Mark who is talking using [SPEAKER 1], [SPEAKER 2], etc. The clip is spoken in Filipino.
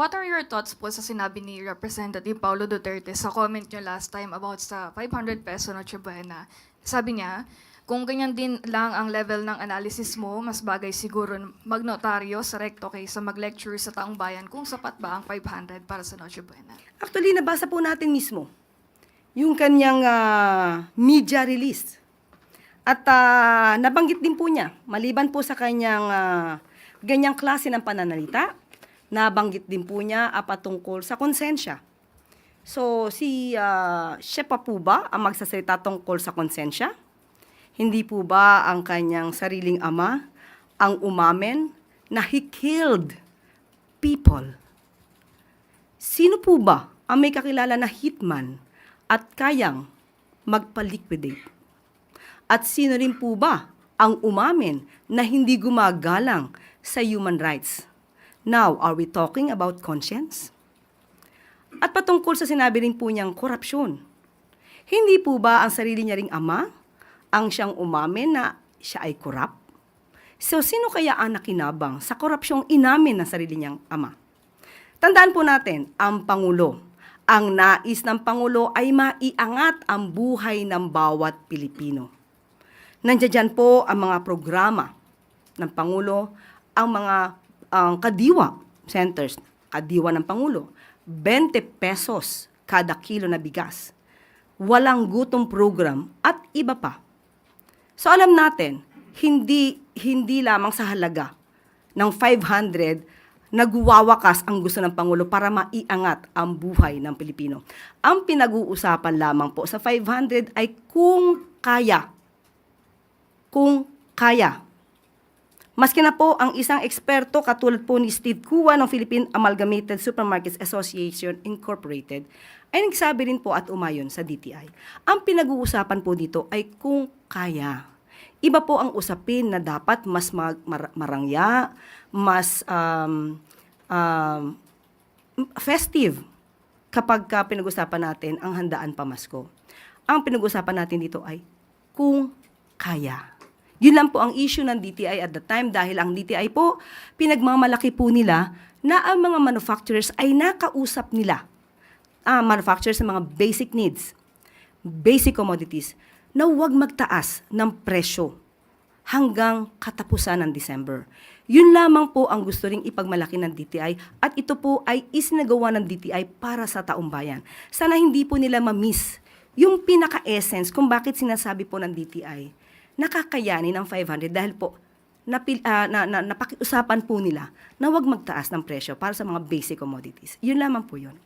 [SPEAKER 1] What are your thoughts po sa sinabi ni Representative Paulo Duterte sa comment niyo last time about sa 500 peso Noche Buena? Sabi niya, kung ganyan din lang ang level ng analysis mo, mas bagay siguro magnotaryo sa recto kaysa mag-lecture sa taong bayan kung sapat ba ang 500 para sa Noche Buena.
[SPEAKER 2] Actually, nabasa po natin mismo yung kanyang ah, media release. At ah, nabanggit din po niya, maliban po sa kanyang ah, ganyang klase ng pananalita, nabanggit din po niya ah, patungkol sa konsensya. So, si ah, siya pa po ba ang magsasalita tungkol sa konsensya? Hindi po ba ang kanyang sariling ama ang umamen na he killed people? Sino po ba ang may kakilala na hitman at kayang magpa-liquidate? At sino rin po ba ang umamin na hindi gumagalang sa human rights? Now, are we talking about conscience? At patungkol sa sinabi rin po niyang korupsyon. Hindi po ba ang sarili niya ring ama ang siyang umamin na siya ay korap? So, sino kaya ang nakinabang sa korupsyong inamin ng sarili niyang ama? Tandaan po natin, ang Pangulo. Ang nais ng Pangulo ay maiangat ang buhay ng bawat Pilipino. Nandiyan po ang mga programa ng Pangulo, ang mga ang kadiwa centers, kadiwa ng Pangulo, 20 pesos kada kilo na bigas. Walang gutom program at iba pa. So alam natin, hindi hindi lamang sa halaga ng 500 nagwawakas ang gusto ng Pangulo para maiangat ang buhay ng Pilipino. Ang pinag-uusapan lamang po sa 500 ay kung kaya. Kung kaya. Maski na po ang isang eksperto katulad po ni Steve Kua ng Philippine Amalgamated Supermarkets Association Incorporated ay nagsabi rin po at umayon sa DTI. Ang pinag-uusapan po dito ay kung kaya. Iba po ang usapin na dapat mas mag- mar- marangya, mas um, um, festive kapag ka pinag-usapan natin ang handaan pamasko. Ang pinag-usapan natin dito ay kung kaya. Yun lang po ang issue ng DTI at the time dahil ang DTI po, pinagmamalaki po nila na ang mga manufacturers ay nakausap nila. Ah, manufacturers ng mga basic needs, basic commodities, na huwag magtaas ng presyo hanggang katapusan ng December. Yun lamang po ang gusto ring ipagmalaki ng DTI at ito po ay isinagawa ng DTI para sa taong bayan. Sana hindi po nila ma-miss yung pinaka-essence kung bakit sinasabi po ng DTI nakakayanin ng 500 dahil po napil, ah, na, na, napakiusapan po nila na huwag magtaas ng presyo para sa mga basic commodities. Yun lamang po yun.